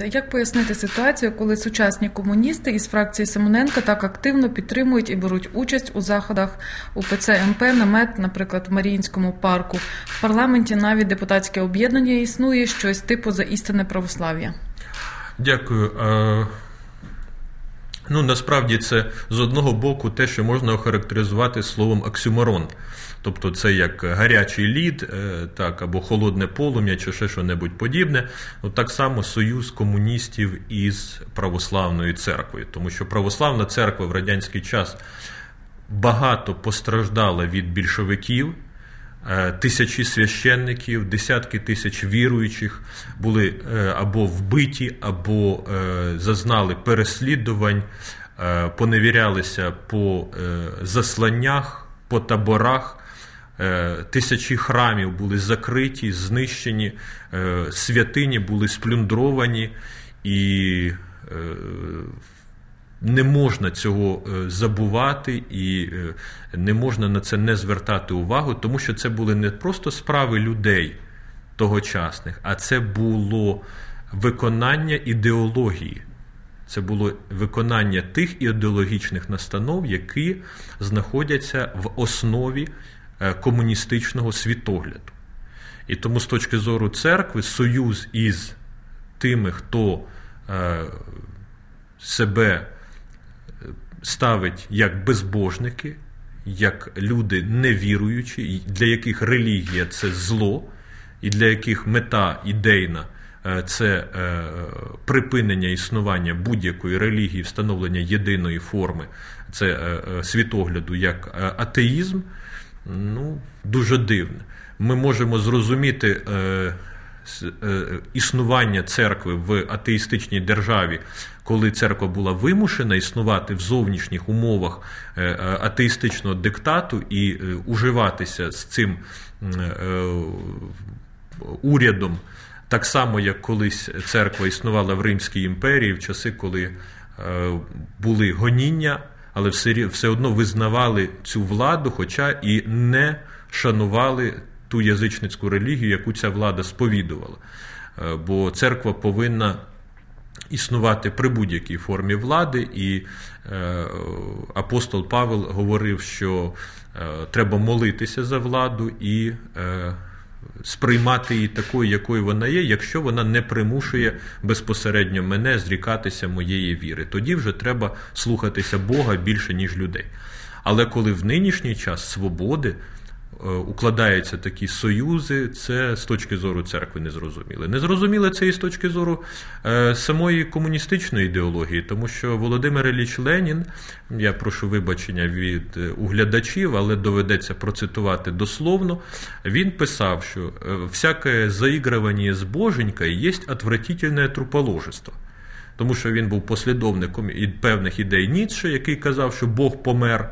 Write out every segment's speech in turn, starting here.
Як пояснити ситуацію, коли сучасні комуністи із фракції Симоненка так активно підтримують і беруть участь у заходах УПЦ МП намет, наприклад, в Маріїнському парку в парламенті навіть депутатське об'єднання існує щось типу за істинне православ'я? Дякую. Ну насправді це з одного боку те, що можна охарактеризувати словом оксюморон. Тобто це як гарячий лід, е, так, або холодне полум'я, чи ще що небудь подібне. От так само союз комуністів із православною церквою, тому що православна церква в радянський час багато постраждала від більшовиків. Е, тисячі священників, десятки тисяч віруючих були е, або вбиті, або зазнали переслідувань, поневірялися по засланнях, по таборах. Е, тисячі храмів були закриті, знищені, е, святині були сплюндровані, і е, не можна цього забувати, і не можна на це не звертати увагу, тому що це були не просто справи людей тогочасних, а це було виконання ідеології. Це було виконання тих ідеологічних настанов, які знаходяться в основі Е, комуністичного світогляду. І тому, з точки зору церкви, союз із тими, хто е, себе е, ставить як безбожники, як люди невіруючі, для яких релігія це зло, і для яких мета ідейна це припинення існування будь-якої релігії, встановлення єдиної форми, це світогляду як атеїзм ну, дуже дивне. Ми можемо зрозуміти е, е, існування церкви в атеїстичній державі, коли церква була вимушена існувати в зовнішніх умовах е, е атеїстичного диктату і е, уживатися з цим урядом. Так само, як колись церква існувала в Римській імперії в часи, коли були гоніння але все одно визнавали цю владу, хоча і не шанували ту язичницьку релігію, яку ця влада сповідувала. Бо церква повинна існувати при будь-якій формі влади, і е, апостол Павел говорив, що е, треба молитися за владу і сприймати її такою, якою вона є, якщо вона не примушує безпосередньо мене зрікатися моєї віри. Тоді вже треба слухатися Бога більше, ніж людей. Але коли в нинішній час свободи Е, укладаються такі союзи, це з точки зору церкви не зрозуміло. Не зрозуміло це і з точки зору е, самої комуністичної ідеології, тому що Володимир Ілліч Ленін, я прошу вибачення від е, углядачів, але доведеться процитувати дословно. Він писав, що всяке заігрування з боженькою є отвратительне труположество. Тому що він був послідовником і певних ідей Ніцше, який казав, що Бог помер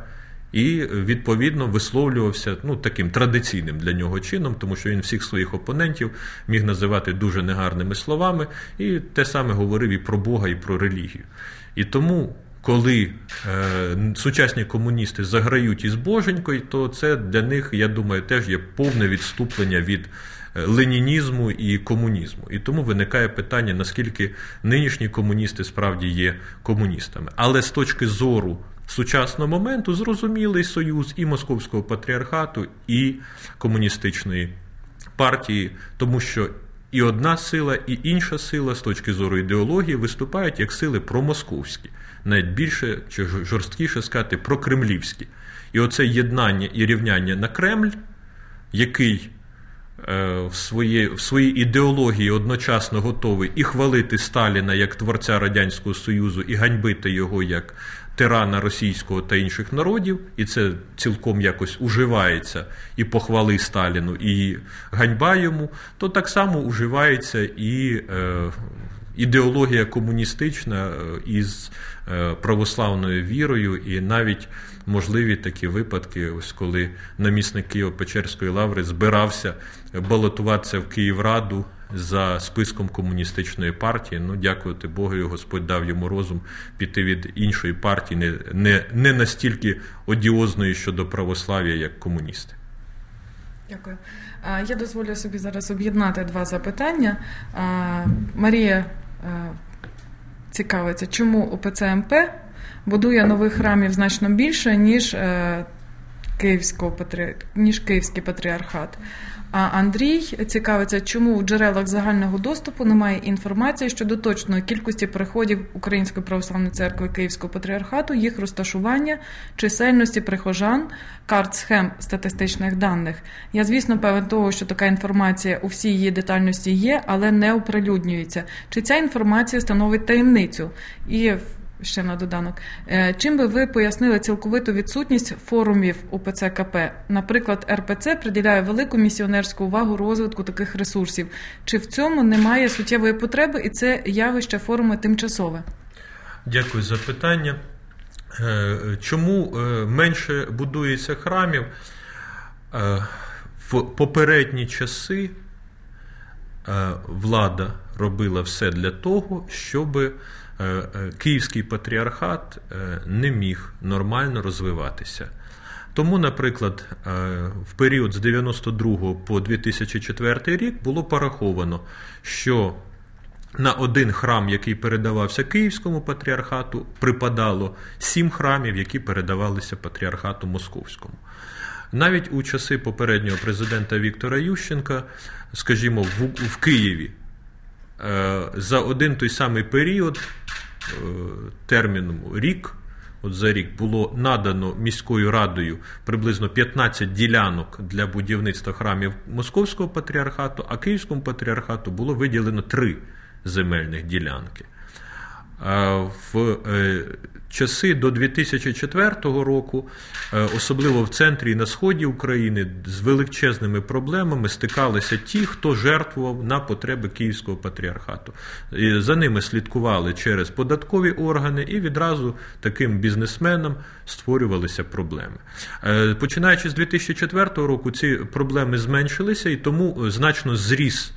і відповідно висловлювався ну, таким традиційним для нього чином, тому що він всіх своїх опонентів міг називати дуже негарними словами, і те саме говорив і про Бога, і про релігію. І тому. Коли е, сучасні комуністи заграють із боженькою, то це для них, я думаю, теж є повне відступлення від ленінізму і комунізму. І тому виникає питання, наскільки нинішні комуністи справді є комуністами. Але з точки зору сучасного моменту зрозумілий союз і московського патріархату, і комуністичної партії, тому що і одна сила, і інша сила з точки зору ідеології виступають як сили промосковські, навіть більше чи жорсткіше сказати, прокремлівські. І оце єднання і рівняння на Кремль, який в своїй в своїй ідеології одночасно готовий і хвалити Сталіна як творця Радянського Союзу, і ганьбити його як тирана російського та інших народів, і це цілком якось уживається і похвали Сталіну, і ганьба йому, то так само уживається і е, ідеологія комуністична е, із е, православною вірою, і навіть можливі такі випадки, ось коли намісник Києво-Печерської лаври збирався балотуватися в Київраду за списком комуністичної партії. Ну, дякувати Богу, Господь дав йому розум піти від іншої партії, не, не, не настільки одіозної щодо православ'я, як комуністи. Дякую. Я дозволю собі зараз об'єднати два запитання. Марія цікавиться, чому УПЦ МП будує нових храмів значно більше, ніж Київського ніж Київський патріархат. А Андрій цікавиться, чому у джерелах загального доступу немає інформації щодо точної кількості приходів Української православної церкви Київського патріархату, їх розташування, чисельності прихожан, карт схем статистичних даних. Я, звісно, певен того, що така інформація у всій її детальності є, але не оприлюднюється. Чи ця інформація становить таємницю? І ще на доданок. Е, чим би ви пояснили цілковиту відсутність форумів УПЦ КП? Наприклад, РПЦ приділяє велику місіонерську увагу розвитку таких ресурсів. Чи в цьому немає суттєвої потреби, і це явище форуму тимчасове? Дякую за питання. Е, чому е, менше будується храмів? В попередні часи влада робила все для того, щоб Е, е, Київський патріархат е, не міг нормально розвиватися. Тому, наприклад, в період з 92 по 2004 рік було пораховано, що на один храм, який передавався Київському патріархату, припадало сім храмів, які передавалися патріархату Московському. Навіть у часи попереднього президента Віктора Ющенка, скажімо, в Києві за один той самий період, е, терміном рік, от за рік було надано міською радою приблизно 15 ділянок для будівництва храмів Московського патріархату, а Київському патріархату було виділено три земельних ділянки. В е, часи до 2004 року, е, особливо в центрі і на сході України, з величезними проблемами стикалися ті, хто жертвував на потреби Київського патріархату. І За ними слідкували через податкові органи, і відразу таким бізнесменам створювалися проблеми. Е, починаючи з 2004 року, ці проблеми зменшилися і тому значно зріс.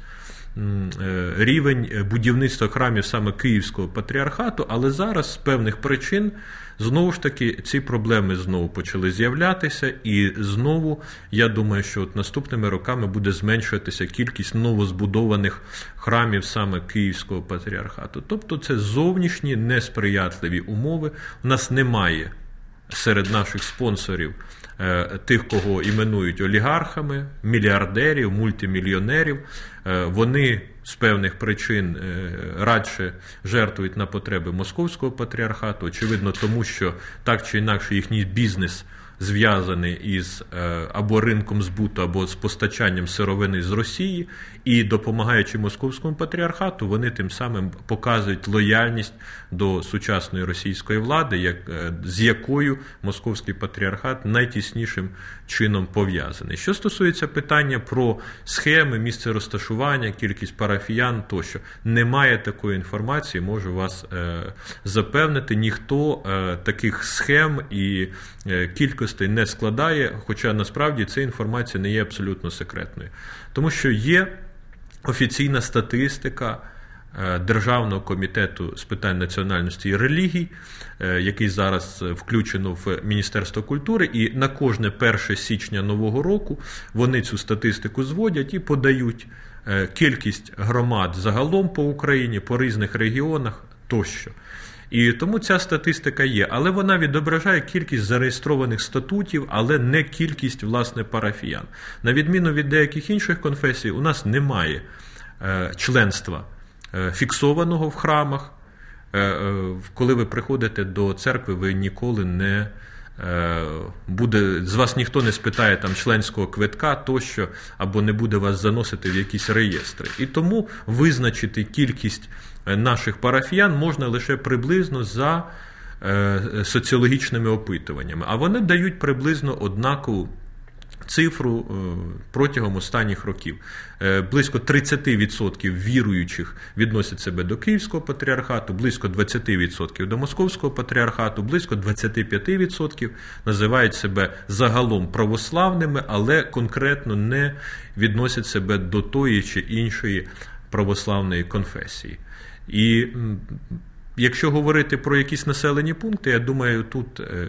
Е, рівень будівництва храмів саме Київського патріархату, але зараз з певних причин знову ж таки ці проблеми знову почали з'являтися, і знову я думаю, що от наступними роками буде зменшуватися кількість новозбудованих храмів саме Київського патріархату. Тобто це зовнішні несприятливі умови. У нас немає серед наших спонсорів. Е, тих, кого іменують олігархами, мільярдерів, мультимільйонерів, е, вони з певних причин е, радше жертвують на потреби московського патріархату, очевидно, тому що так чи інакше їхній бізнес зв'язаний із е, або ринком збуту, або з постачанням сировини з Росії, і допомагаючи московському патріархату, вони тим самим показують лояльність до сучасної російської влади, як, е, з якою московський патріархат найтіснішим чином пов'язаний. Що стосується питання про схеми, місце розташування, кількість парафіян тощо, немає такої інформації, можу вас е, запевнити, ніхто таких схем і кількості можливостей не складає, хоча насправді ця інформація не є абсолютно секретною. Тому що є офіційна статистика. Е, Державного комітету з питань національності і релігій, е, який зараз включено в Міністерство культури, і на кожне 1 січня нового року вони цю статистику зводять і подають е, кількість громад загалом по Україні, по різних регіонах тощо. І тому ця статистика є, але вона відображає кількість зареєстрованих статутів, але не кількість власне парафіян. На відміну від деяких інших конфесій, у нас немає е, членства е, фіксованого в храмах. Е, коли ви приходите до церкви, ви ніколи не буде з вас ніхто не спитає там членського квитка тощо, або не буде вас заносити в якісь реєстри. І тому визначити кількість наших парафіян можна лише приблизно за е, соціологічними опитуваннями, а вони дають приблизно однакову. Цифру е, протягом останніх років е, близько 30% віруючих відносять себе до Київського патріархату, близько 20% до Московського патріархату, близько 25% називають себе загалом православними, але конкретно не відносять себе до тої чи іншої православної конфесії. І якщо говорити про якісь населені пункти, я думаю, тут е,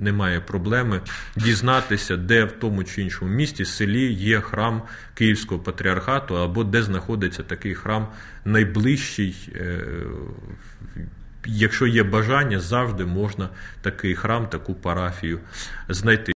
немає проблеми дізнатися, де в тому чи іншому місті, селі є храм Київського патріархату, або де знаходиться такий храм найближчий. Е, якщо є бажання, завжди можна такий храм, таку парафію знайти.